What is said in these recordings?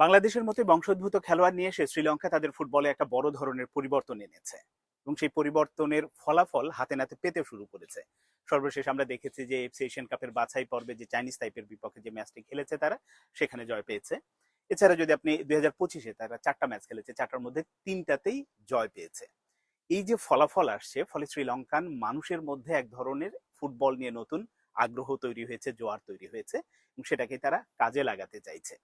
বাংলাদেশের মতো বংশোদ্ভূত খেলোয়াড় নিয়ে এসে শ্রীলঙ্কা তাদের ফুটবলে একটা বড় ধরনের পরিবর্তন এনেছে। এবং সেই পরিবর্তনের ফলাফল হাতে নাতে পেতে শুরু করেছে। সর্বশেষ আমরা দেখেছি যে এফসি এশিয়ান কাপের বাছাই পর্বে যে চাইনিজ টাইপের বিপক্ষে যে ম্যাচটি খেলেছে তারা, সেখানে জয় পেয়েছে। এছাড়া যদি আপনি দুই হাজার পঁচিশে তারা চারটা ম্যাচ খেলেছে, চারটার মধ্যে তিনটাতেই জয় পেয়েছে। এই যে ফলাফল আসছে, ফলে শ্রীলঙ্কান মানুষের মধ্যে এক ধরনের ফুটবল নিয়ে নতুন আগ্রহ তৈরি হয়েছে, জোয়ার তৈরি হয়েছে, এবং সেটাকে তারা কাজে লাগাতে চাইছে।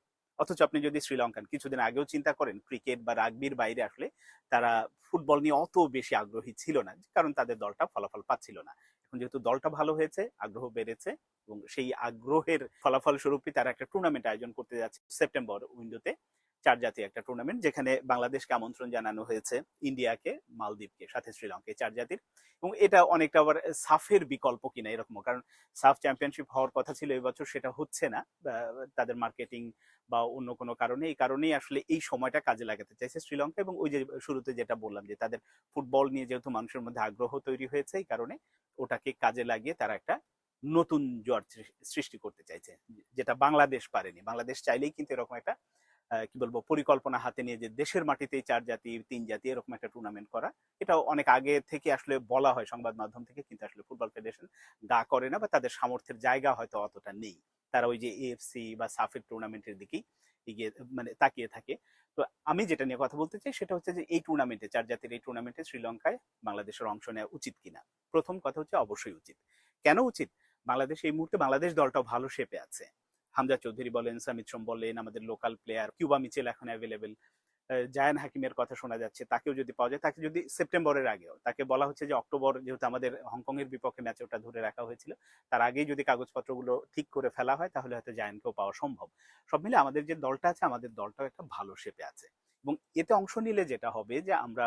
অথচ আপনি যদি শ্রীলঙ্কান, কিছুদিন আগেও চিন্তা করেন, ক্রিকেট বা রাগবির বাইরে আসলে তারা ফুটবল নিয়ে অত বেশি আগ্রহী ছিল না, কারণ তাদের দলটা ফলাফল পাচ্ছিল না। এখন যেহেতু দলটা ভালো হয়েছে, আগ্রহ বেড়েছে এবং সেই আগ্রহের ফলাফল স্বরূপই তারা একটা টুর্নামেন্ট আয়োজন করতে যাচ্ছে সেপ্টেম্বর উইন্ডোতে চার জাতীয় একটা টুর্নামেন্ট যেখানে বাংলাদেশকে আমন্ত্রণ জানানো হয়েছে ইন্ডিয়াকে, মালদ্বীপকে, সাথে শ্রীলঙ্কা চার জাতির এবং এটা অনেকটা আবার সাফের বিকল্প কিনা এরকম কারণ সাফ চ্যাম্পিয়নশিপ হওয়ার কথা ছিল এবছর সেটা হচ্ছে না। তাদের মার্কেটিং বা অন্য কোনো কারণে, এই কারণেই আসলে এই সময়টা কাজে লাগাতে চাইছে শ্রীলঙ্কা। এবং ওই যে শুরুতে যেটা বললাম যে তাদের ফুটবল নিয়ে যেহেতু মানুষের মধ্যে আগ্রহ তৈরি হয়েছে, এই কারণে ওটাকে কাজে লাগিয়ে তারা একটা নতুন জোয়ার সৃষ্টি করতে চাইছে। যেটা বাংলাদেশ পারেনি। বাংলাদেশ চাইলেই কিন্তু এরকম একটা কি বলব, পরিকল্পনা হাতে নিয়ে যে দেশের মাটিতেই চার জাতি, তিন জাতি এরকম একটা টুর্নামেন্ট করা এটা অনেক আগে থেকে আসলে বলা হয় সংবাদ মাধ্যম থেকে, কিন্তু আসলে ফুটবল ফেডারেশন গা করে না বা তাদের সামর্থ্যের জায়গা হয়তো অতটা নেই। তারা ওই যে এএফসি বা সাফের টুর্নামেন্টের দিকেই এগিয়ে মানে তাকিয়ে থাকে। তো আমি যেটা নিয়ে কথা বলতে চাই সেটা হচ্ছে যে এই টুর্নামেন্টে চার জাতির এই টুর্নামেন্টে শ্রীলঙ্কায় বাংলাদেশের অংশ নেওয়া উচিত কিনা? প্রথম কথা হচ্ছে অবশ্যই উচিত। কেন উচিত? বাংলাদেশ এই মুহূর্তে বাংলাদেশ দলটাও ভালো শেপে আছে। হামজা চৌধুরী বলেন, সামিত সোম বলেন, আমাদের লোকাল প্লেয়ার কিউবা মিচেল এখন অ্যাভেলেবেল জায়ান হাকিমের কথা শোনা যাচ্ছে, তাকেও যদি পাওয়া যায়, তাকে যদি সেপ্টেম্বরের আগেও, তাকে বলা হচ্ছে যে অক্টোবর যেহেতু আমাদের হংকং এর বিপক্ষে ম্যাচে ওটা ধরে রাখা হয়েছিল, তার আগেই যদি কাগজপত্রগুলো ঠিক করে ফেলা হয়, তাহলে হয়তো জায়ানকেও পাওয়া সম্ভব। সব মিলে আমাদের যে দলটা আছে, আমাদের দলটাও একটা ভালো শেপে আছে। এবং এতে অংশ নিলে যেটা হবে যে আমরা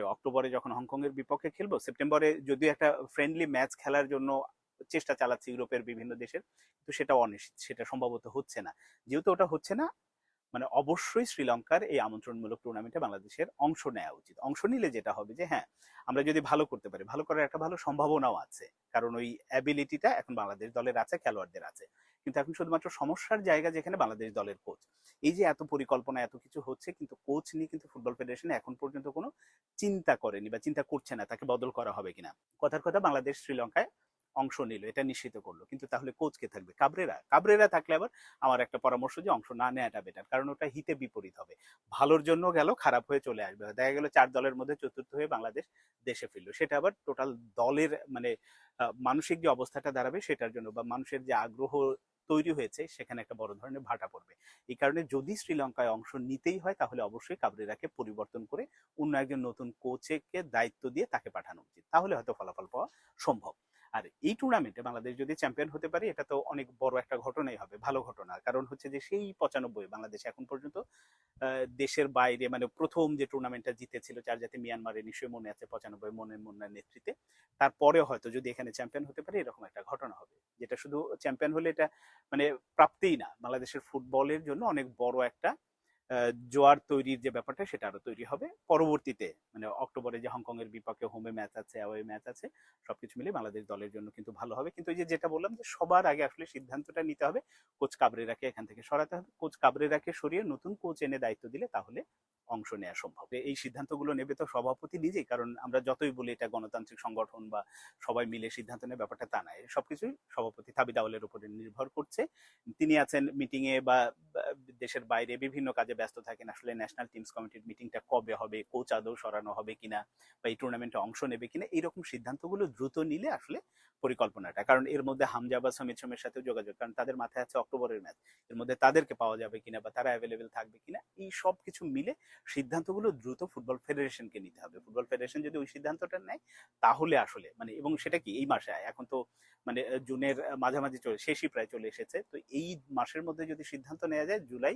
অক্টোবরে যখন হংকং এর বিপক্ষে খেলব, সেপ্টেম্বরে যদিও একটা ফ্রেন্ডলি ম্যাচ খেলার জন্য চেষ্টা চালাচ্ছে ইউরোপের বিভিন্ন দেশের, কিন্তু সেটা অনিশ্চিত, সেটা সম্ভবত হচ্ছে না। যেহেতু ওটা হচ্ছে না মানে অবশ্যই শ্রীলঙ্কার এই আমন্ত্রণমূলক টুর্নামেন্টে বাংলাদেশের অংশ নেওয়া উচিত। অংশ নিলে যেটা হবে যে হ্যাঁ আমরা যদি ভালো করতে পারি, ভালো করার একটা ভালো সম্ভাবনাও আছে। কারণ ওই অ্যাবিলিটিটা এখন বাংলাদেশ দলের আছে, খেলোয়াড়দের আছে। কিন্তু এখন শুধুমাত্র সমস্যার জায়গা যেখানে বাংলাদেশ দলের কোচ এই যে এত পরিকল্পনা, এত কিছু হচ্ছে, কিন্তু কোচ নিয়ে কিন্তু ফুটবল ফেডারেশন এখন পর্যন্ত কোনো চিন্তা করেনি বা চিন্তা করছে না তাকে বদল করা হবে কিনা। কথার কথা বাংলাদেশ শ্রীলঙ্কায় অংশ নিল, এটা নিশ্চিত করল। কিন্তু তাহলে কোচ কে থাকবে? কাবরেরা? কাবরেরা থাকলে আবার আমার একটা পরামর্শ যে অংশ না নেওয়াটা বেটার কারণ ওটা হিতে বিপরীত হবে। ভালোর জন্য গেল, খারাপ হয়ে চলে আসবে। দেখা গেল চার দলের মধ্যে চতুর্থ হয়ে বাংলাদেশ দেশে ফিরলো। সেটা আবার টোটাল দলের মানে মানসিক যে অবস্থাটা দাঁড়াবে সেটার জন্য বা মানুষের যে আগ্রহ তৈরি হয়েছে, সেখানে একটা বড় ধরনের ভাটা পড়বে। এই কারণে যদি শ্রীলঙ্কায় অংশ নিতেই হয়, তাহলে অবশ্যই কাবরেরাকে পরিবর্তন করে অন্য একজন নতুন কোচকে দায়িত্ব দিয়ে তাকে পাঠানো উচিত। তাহলে হয়তো ফলাফল পাওয়া সম্ভব। আর এই টুর্নামেন্টে বাংলাদেশ যদি চ্যাম্পিয়ন হতে পারে, এটা তো অনেক বড় একটা ঘটনাই হবে, ভালো ঘটনা। কারণ হচ্ছে যে সেই পঁচানব্বই বাংলাদেশ এখন পর্যন্ত দেশের বাইরে মানে প্রথম যে টুর্নামেন্টটা জিতেছিল চার জাতি মিয়ানমারে নিশ্চয়ই মনে আছে পঁচানব্বই মনে মুন্নার নেতৃত্বে। তারপরে হয়তো যদি এখানে চ্যাম্পিয়ন হতে পারে, এরকম একটা ঘটনা হবে। যেটা শুধু চ্যাম্পিয়ন হলে এটা মানে প্রাপ্তিই না। বাংলাদেশের ফুটবলের জন্য অনেক বড় একটা জোয়ার তৈরির যে ব্যাপারটা সেটা আরও তৈরি হবে। পরবর্তীতে মানে অক্টোবরে যে হংকং এর বিপক্ষে হোমে ম্যাচ আছে, অ্যাওয়ে ম্যাচ আছে, সবকিছু মিলে বাংলাদেশ দলের জন্য কিন্তু ভালো হবে। কিন্তু ওই যে যেটা বললাম যে সবার আগে আসলে সিদ্ধান্তটা নিতে হবে, কোচ কাবরেরাকে এখান থেকে সরাতে হবে। কোচ কাবরেরাকে সরিয়ে নতুন কোচ এনে দায়িত্ব দিলে তাহলে অংশ নেওয়া সম্ভব। এই সিদ্ধান্তগুলো নেবে তো সভাপতি নিজেই, কারণ আমরা যতই বলি এটা গণতান্ত্রিক সংগঠন বা সবাই মিলে সিদ্ধান্ত নেয়, ব্যাপারটা তা নাই সবকিছুই সভাপতি তাবিদ আওয়ালের উপরে নির্ভর করছে। তিনি আছেন মিটিং এ বা বা দেশের বাইরে বিভিন্ন কাজে ব্যস্ত থাকেন, আসলে ন্যাশনাল টিমস কমিটির মিটিংটা কবে হবে কোচ আদৌ সরানো হবে কিনা বা এই টুর্নামেন্টে অংশ নেবে কিনা, এইরকম সিদ্ধান্তগুলো দ্রুত নিলে আসলে পরিকল্পনাটা, কারণ এর মধ্যে হামজা বা সমিত সোমের সাথেও যোগাযোগ, কারণ তাদের মাথায় আছে অক্টোবরের ম্যাচ এর মধ্যে তাদেরকে পাওয়া যাবে কিনা বা তারা অ্যাভেলেবেল থাকবে কিনা, এই সব কিছু মিলে সিদ্ধান্তগুলো দ্রুত ফুটবল ফেডারেশনকে নিতে হবে। ফুটবল ফেডারেশন যদি ওই সিদ্ধান্তটা নেয়, তাহলে আসলে মানে এবং সেটা কি, এই মাসে, এখন তো মানে জুনের মাঝামাঝি চলে, শেষই প্রায় চলে এসেছে, তো এই মাসের মধ্যে যদি সিদ্ধান্ত নেওয়া যায়, জুলাই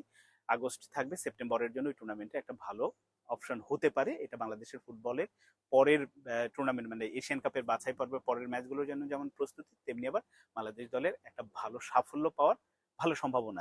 আগস্ট থাকবে, সেপ্টেম্বরের জন্য ওই টুর্নামেন্টে একটা ভালো অপশন হতে পারে এটা বাংলাদেশের ফুটবলের পরের টুর্নামেন্ট মানে এশিয়ান কাপের বাছাই পর্বের পরের ম্যাচগুলোর জন্য যেমন প্রস্তুতি, তেমনি আবার বাংলাদেশ দলের একটা ভালো সাফল্য পাওয়ার ভালো সম্ভাবনা।